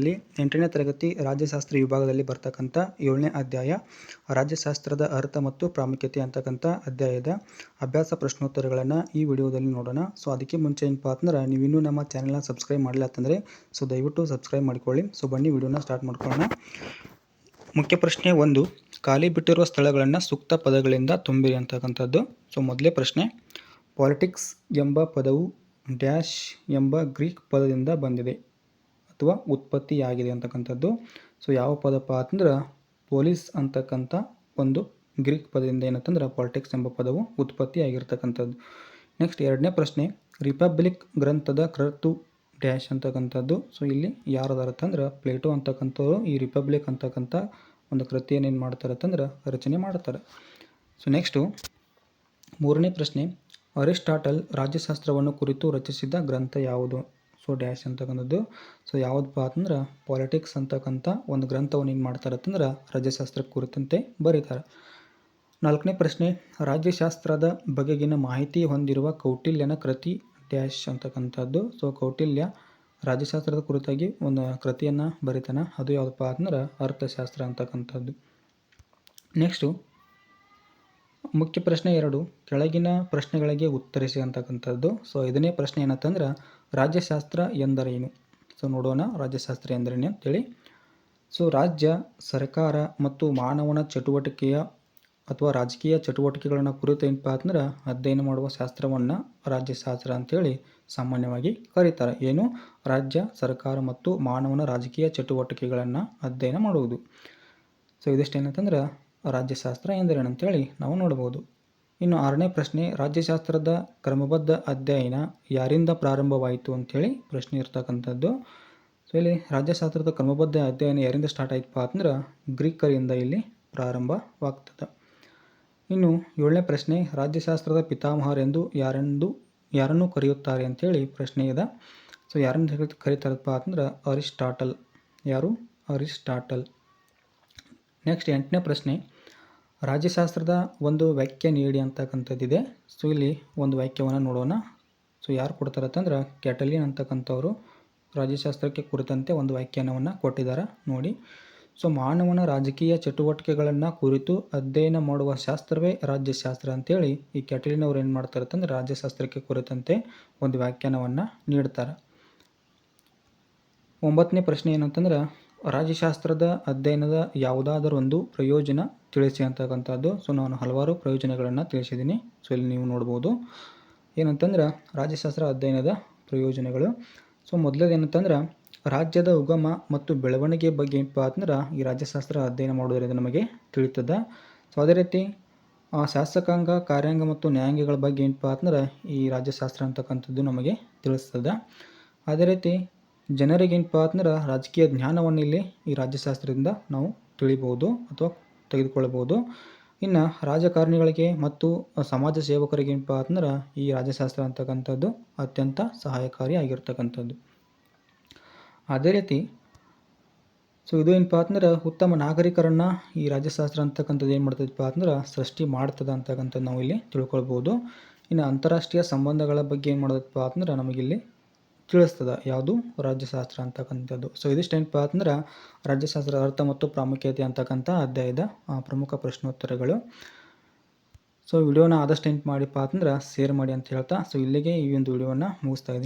ಇಲ್ಲಿ ಎಂಟನೇ ತರಗತಿ ರಾಜ್ಯಶಾಸ್ತ್ರ ವಿಭಾಗದಲ್ಲಿ ಬರ್ತಕ್ಕಂಥ ಏಳನೇ ಅಧ್ಯಾಯ, ರಾಜ್ಯಶಾಸ್ತ್ರದ ಅರ್ಥ ಮತ್ತು ಪ್ರಾಮುಖ್ಯತೆ ಅಂತಕ್ಕಂಥ ಅಧ್ಯಾಯದ ಅಭ್ಯಾಸ ಪ್ರಶ್ನೋತ್ತರಗಳನ್ನು ಈ ವಿಡಿಯೋದಲ್ಲಿ ನೋಡೋಣ. ಸೊ ಅದಕ್ಕೆ ಮುಂಚೆ ಏನಪ್ಪ ಅಂದ್ರೆ ನೀವು ಇನ್ನೂ ನಮ್ಮ ಚಾನಲ್ನ ಸಬ್ಸ್ಕ್ರೈಬ್ ಮಾಡಿಲ್ಲ ಅಂತಂದರೆ ಸೊ ದಯವಿಟ್ಟು ಸಬ್ಸ್ಕ್ರೈಬ್ ಮಾಡ್ಕೊಳ್ಳಿ. ಸೊ ಬನ್ನಿ ವಿಡಿಯೋನ ಸ್ಟಾರ್ಟ್ ಮಾಡ್ಕೊಳ್ಳೋಣ. ಮುಖ್ಯ ಪ್ರಶ್ನೆ ಒಂದು, ಖಾಲಿ ಬಿಟ್ಟಿರುವ ಸ್ಥಳಗಳನ್ನು ಸೂಕ್ತ ಪದಗಳಿಂದ ತುಂಬಿರಿ ಅಂತಕ್ಕಂಥದ್ದು. ಸೊ ಮೊದಲೇ ಪ್ರಶ್ನೆ ಪಾಲಿಟಿಕ್ಸ್ ಎಂಬ ಪದವು ಡ್ಯಾಶ್ ಎಂಬ ಗ್ರೀಕ್ ಪದದಿಂದ ಬಂದಿದೆ. ಅಥವಾ ಉತ್ಪತ್ತಿಯಾಗಿದೆ ಅಂತಕ್ಕಂಥದ್ದು. ಸೊ ಯಾವ ಪದಪ್ಪ ಅಂತಂದ್ರೆ ಪೊಲೀಸ್ ಅಂತಕ್ಕಂಥ ಒಂದು ಗ್ರೀಕ್ ಪದದಿಂದ ಏನಂತಂದ್ರೆ ಪಾಲಿಟಿಕ್ಸ್ ಎಂಬ ಪದವು ಉತ್ಪತ್ತಿಯಾಗಿರ್ತಕ್ಕಂಥದ್ದು. ನೆಕ್ಸ್ಟ್ ಎರಡನೇ ಪ್ರಶ್ನೆ, ರಿಪಬ್ಲಿಕ್ ಗ್ರಂಥದ ಕರ್ತು ಡ್ಯಾಶ್ ಅಂತಕ್ಕಂಥದ್ದು. ಸೊ ಇಲ್ಲಿ ಯಾರದಾರ ಅಂತಂದ್ರೆ ಪ್ಲೇಟೋ ಅಂತಕ್ಕಂಥವ್ರು ಈ ರಿಪಬ್ಲಿಕ್ ಅಂತಕ್ಕಂಥ ಒಂದು ಕೃತಿಯನ್ನು ಮಾಡ್ತಾರೆ ಅಂತಂದ್ರೆ ರಚನೆ ಮಾಡ್ತಾರೆ. ಸೊ ನೆಕ್ಸ್ಟು ಮೂರನೇ ಪ್ರಶ್ನೆ, ಅರಿಸ್ಟಾಟಲ್ ರಾಜ್ಯಶಾಸ್ತ್ರವನ್ನು ಕುರಿತು ರಚಿಸಿದ ಗ್ರಂಥ ಯಾವುದು? ಸೊ ಡ್ಯಾಶ್ ಅಂತಕ್ಕಂಥದ್ದು. ಸೊ ಯಾವುದಪ್ಪ ಅಂತಂದ್ರೆ ಪಾಲಿಟಿಕ್ಸ್ ಅಂತಕ್ಕಂಥ ಒಂದು ಗ್ರಂಥವನ್ನು ಏನು ಮಾಡ್ತಾರೆ ಅಂತಂದ್ರೆ ರಾಜ್ಯಶಾಸ್ತ್ರ ಕುರಿತಂತೆ ಬರೀತಾರೆ. ನಾಲ್ಕನೇ ಪ್ರಶ್ನೆ, ರಾಜ್ಯಶಾಸ್ತ್ರದ ಬಗೆಗಿನ ಮಾಹಿತಿ ಹೊಂದಿರುವ ಕೌಟಿಲ್ಯನ ಕೃತಿ ಡ್ಯಾಶ್ ಅಂತಕ್ಕಂಥದ್ದು. ಸೊ ಕೌಟಿಲ್ಯ ರಾಜ್ಯಶಾಸ್ತ್ರದ ಕುರಿತಾಗಿ ಒಂದು ಕೃತಿಯನ್ನು ಬರೀತಾನೆ. ಅದು ಯಾವುದಪ್ಪ ಅಂತಂದ್ರೆ ಅರ್ಥಶಾಸ್ತ್ರ ಅಂತಕ್ಕಂಥದ್ದು. ನೆಕ್ಸ್ಟು ಮುಖ್ಯ ಪ್ರಶ್ನೆ ಎರಡು, ಕೆಳಗಿನ ಪ್ರಶ್ನೆಗಳಿಗೆ ಉತ್ತರಿಸಿ ಅಂತಕ್ಕಂಥದ್ದು ಸೊ ಐದನೇ ಪ್ರಶ್ನೆ ಏನಂತಂದ್ರೆ, ರಾಜ್ಯಶಾಸ್ತ್ರ ಎಂದರೇನು? ಸೊ ನೋಡೋಣ, ರಾಜ್ಯಶಾಸ್ತ್ರ ಎಂದರೇನು ಅಂತೇಳಿ. ಸೊ ರಾಜ್ಯ, ಸರ್ಕಾರ ಮತ್ತು ಮಾನವನ ಚಟುವಟಿಕೆಯ ಅಥವಾ ರಾಜಕೀಯ ಚಟುವಟಿಕೆಗಳನ್ನು ಕುರಿತು ಏನಪ್ಪ ಅಂದ್ರೆ, ಅಧ್ಯಯನ ಮಾಡುವ ಶಾಸ್ತ್ರವನ್ನು ರಾಜ್ಯಶಾಸ್ತ್ರ ಅಂತೇಳಿ ಸಾಮಾನ್ಯವಾಗಿ ಕರೀತಾರೆ. ಏನು? ರಾಜ್ಯ, ಸರ್ಕಾರ ಮತ್ತು ಮಾನವನ ರಾಜಕೀಯ ಚಟುವಟಿಕೆಗಳನ್ನು ಅಧ್ಯಯನ ಮಾಡುವುದು. ಸೊ ಇದಿಷ್ಟು ಏನಂತಂದ್ರೆ ರಾಜ್ಯಶಾಸ್ತ್ರ ಎಂದರೇನು ಅಂತೇಳಿ ನಾವು ನೋಡ್ಬೋದು ಇನ್ನು ಆರನೇ ಪ್ರಶ್ನೆ, ರಾಜ್ಯಶಾಸ್ತ್ರದ ಕ್ರಮಬದ್ಧ ಅಧ್ಯಯನ ಯಾರಿಂದ ಪ್ರಾರಂಭವಾಯಿತು ಅಂಥೇಳಿ ಪ್ರಶ್ನೆ ಇರ್ತಕ್ಕಂಥದ್ದು. ಸೊ ಇಲ್ಲಿ ರಾಜ್ಯಶಾಸ್ತ್ರದ ಕ್ರಮಬದ್ಧ ಅಧ್ಯಯನ ಯಾರಿಂದ ಸ್ಟಾರ್ಟ್ ಆಯ್ತಪ್ಪ ಅಂದ್ರೆ ಗ್ರೀಕರಿಂದ ಇಲ್ಲಿ ಪ್ರಾರಂಭವಾಗ್ತದೆ. ಇನ್ನು ಏಳನೇ ಪ್ರಶ್ನೆ, ರಾಜ್ಯಶಾಸ್ತ್ರದ ಪಿತಾಮಹರೆಂದು ಯಾರೆಂದು, ಯಾರನ್ನು ಕರೆಯುತ್ತಾರೆ ಅಂಥೇಳಿ ಪ್ರಶ್ನೆ ಇದೆ. ಸೊ ಯಾರನ್ನು ಕರೀತಾರಪ್ಪ ಅಂದ್ರೆ ಅರಿಸ್ಟಾಟಲ್. ಯಾರು? ಅರಿಸ್ಟಾಟಲ್. ನೆಕ್ಸ್ಟ್ ಎಂಟನೇ ಪ್ರಶ್ನೆ ರಾಜ್ಯಶಾಸ್ತ್ರದ ಒಂದು ವ್ಯಾಖ್ಯೆ ನೀಡಿ ಅಂತಕ್ಕಂಥದ್ದಿದೆ. ಸೊ, ಇಲ್ಲಿ ಒಂದು ವಾಕ್ಯವನ್ನು ನೋಡೋಣ. ಸೊ, ಯಾರು ಕೊಡ್ತಾರೆ ಅಂತಂದ್ರೆ ಕ್ಯಾಟಲಿನ್ ಅಂತಕ್ಕಂಥವ್ರು ರಾಜ್ಯಶಾಸ್ತ್ರಕ್ಕೆ ಕುರಿತಂತೆ ಒಂದು ವ್ಯಾಖ್ಯಾನವನ್ನು ಕೊಟ್ಟಿದ್ದಾರೆ ನೋಡಿ. ಸೊ, ಮಾನವನ ರಾಜಕೀಯ ಚಟುವಟಿಕೆಗಳನ್ನು ಕುರಿತು ಅಧ್ಯಯನ ಮಾಡುವ ಶಾಸ್ತ್ರವೇ ರಾಜ್ಯಶಾಸ್ತ್ರ ಅಂತೇಳಿ ಈ ಕ್ಯಾಟಲಿನ್ ಅವ್ರು ಏನು ಮಾಡ್ತಾರೆ ಅಂತಂದ್ರೆ ರಾಜ್ಯಶಾಸ್ತ್ರಕ್ಕೆ ಕುರಿತಂತೆ ಒಂದು ವ್ಯಾಖ್ಯಾನವನ್ನು ನೀಡ್ತಾರೆ. ಒಂಬತ್ತನೇ ಪ್ರಶ್ನೆ ಏನಂತಂದ್ರೆ, ರಾಜ್ಯಶಾಸ್ತ್ರದ ಅಧ್ಯಯನದ ಯಾವುದಾದರೂ ಒಂದು ಪ್ರಯೋಜನ ತಿಳಿಸಿ ಅಂತಕ್ಕಂಥದ್ದು. ಸೊ ನಾನು ಹಲವಾರು ಪ್ರಯೋಜನಗಳನ್ನು ತಿಳಿಸಿದ್ದೀನಿ. ಸೊ ಇಲ್ಲಿ ನೀವು ನೋಡ್ಬೋದು. ಏನಂತಂದ್ರೆ, ರಾಜ್ಯಶಾಸ್ತ್ರ ಅಧ್ಯಯನದ ಪ್ರಯೋಜನಗಳು. ಸೊ ಮೊದಲನೇದು ಏನಂತಂದ್ರೆ ರಾಜ್ಯದ ಉಗಮ ಮತ್ತು ಬೆಳವಣಿಗೆ ಬಗ್ಗೆ ಏನಪ್ಪ ಅಂದ್ರೆ ಈ ರಾಜ್ಯಶಾಸ್ತ್ರ ಅಧ್ಯಯನ ಮಾಡೋದರಿಂದ ನಮಗೆ ತಿಳಿತದ. ಸೊ ಅದೇ ರೀತಿ ಶಾಸಕಾಂಗ, ಕಾರ್ಯಾಂಗ ಮತ್ತು ನ್ಯಾಯಾಂಗಗಳ ಬಗ್ಗೆ ಏನಪ್ಪ ಅಂದ್ರೆ ಈ ರಾಜ್ಯಶಾಸ್ತ್ರ ಅಂತಕ್ಕಂಥದ್ದು ನಮಗೆ ತಿಳಿಸ್ತದೆ. ಅದೇ ರೀತಿ, ಜನರಿಗೆ ಏನಪ್ಪ ಅಂದ್ರೆ ರಾಜಕೀಯ ಜ್ಞಾನವನ್ನು ಇಲ್ಲಿ ಈ ರಾಜ್ಯಶಾಸ್ತ್ರದಿಂದ ನಾವು ತಿಳಿಬೋದು ಅಥವಾ ತೆಗೆದುಕೊಳ್ಳಬಹುದು. ಇನ್ನು ರಾಜಕಾರಣಿಗಳಿಗೆ ಮತ್ತು ಸಮಾಜ ಸೇವಕರಿಗೆ ಏನಪ್ಪ ಅಂದ್ರೆ ಈ ರಾಜ್ಯಶಾಸ್ತ್ರ ಅಂತಕ್ಕಂಥದ್ದು ಅತ್ಯಂತ ಸಹಾಯಕಾರಿಯಾಗಿರ್ತಕ್ಕಂಥದ್ದು ಅದೇ ರೀತಿ ಸೊ ಇದು ಏನಪ್ಪ ಅಂದ್ರೆ ಉತ್ತಮ ನಾಗರಿಕರನ್ನು ಈ ರಾಜ್ಯಶಾಸ್ತ್ರ ಅಂತಕ್ಕಂಥದ್ದು ಏನು ಮಾಡ್ತದಪ್ಪ ಅಂದ್ರೆ ಸೃಷ್ಟಿ ಮಾಡ್ತದೆ ಅಂತಕ್ಕಂಥದ್ದು ನಾವು ಇಲ್ಲಿ ತಿಳ್ಕೊಳ್ಬೋದು ಇನ್ನು ಅಂತಾರಾಷ್ಟ್ರೀಯ ಸಂಬಂಧಗಳ ಬಗ್ಗೆ ಏನು ಮಾಡೋದಪ್ಪ ಅಂದ್ರೆ ನಮಗಿಲ್ಲಿ ತಿಳಿಸ್ತದೆ. ಯಾವುದು? ರಾಜ್ಯಶಾಸ್ತ್ರ ಅಂತಕ್ಕಂಥದ್ದು. ಸೊ ಇದಿಷ್ಟೇನಪ್ಪ ಅಂದ್ರೆ ರಾಜ್ಯಶಾಸ್ತ್ರ ಅರ್ಥ ಮತ್ತು ಪ್ರಾಮುಖ್ಯತೆ ಅಂತಕ್ಕಂಥ ಅಧ್ಯಾಯದ ಪ್ರಮುಖ ಪ್ರಶ್ನೋತ್ತರಗಳು. ಸೊ ವಿಡಿಯೋನ ಆದಷ್ಟು ಎಂಟು ಮಾಡಿಪ್ಪ ಅಂತಂದ್ರೆ ಶೇರ್ ಮಾಡಿ ಅಂತ ಹೇಳ್ತಾ ಸೊ ಇಲ್ಲಿಗೆ ಈ ಒಂದು ವಿಡಿಯೋನ ಮುಗಿಸ್ತಾ ಇದ್ದೀನಿ.